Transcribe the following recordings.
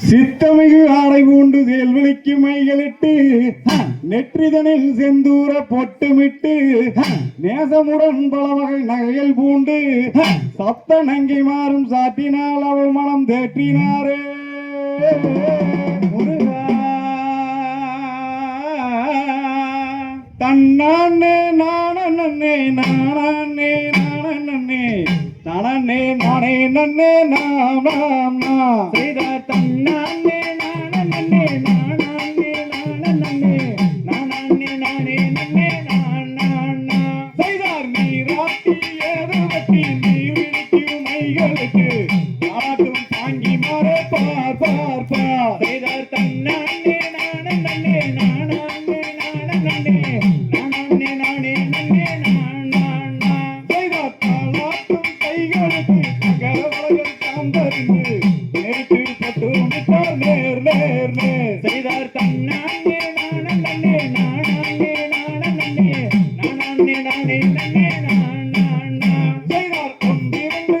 சித்தமிகு ஆடை பூண்டு செல்வழிக்கு மைகளிட்டு நெற்றிதனில் செந்தூர பொட்டுமிட்டு நேசமுடன் பல வகை நகைகள் பூண்டு சத்த நங்கை மாறும் சாட்டினால் அவள் மனம் தேற்றினாரே. தன்னே தன்னானே நானே நானே நானே நானே நன்னே நாம் நாம் நாம். செய்த தன்னானே நானே நானே நானே நானே நானே நானே நானே செய்தார் நீராட்டி ஏதுவட்டி நீர் விழிக்கும் மைகளுக்கு நாட்டும் தாங்கி மாற பார் பார் பார். செய்தார் செய்தார் தன்னாண்டே நானே நானே நானே நானே நானே நானே செய்தார் ஒன்றிரண்டு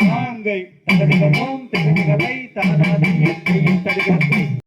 நாங்கள் தடுக்கிறோம் தடுக்கிறவை தானாதி எத்தையும்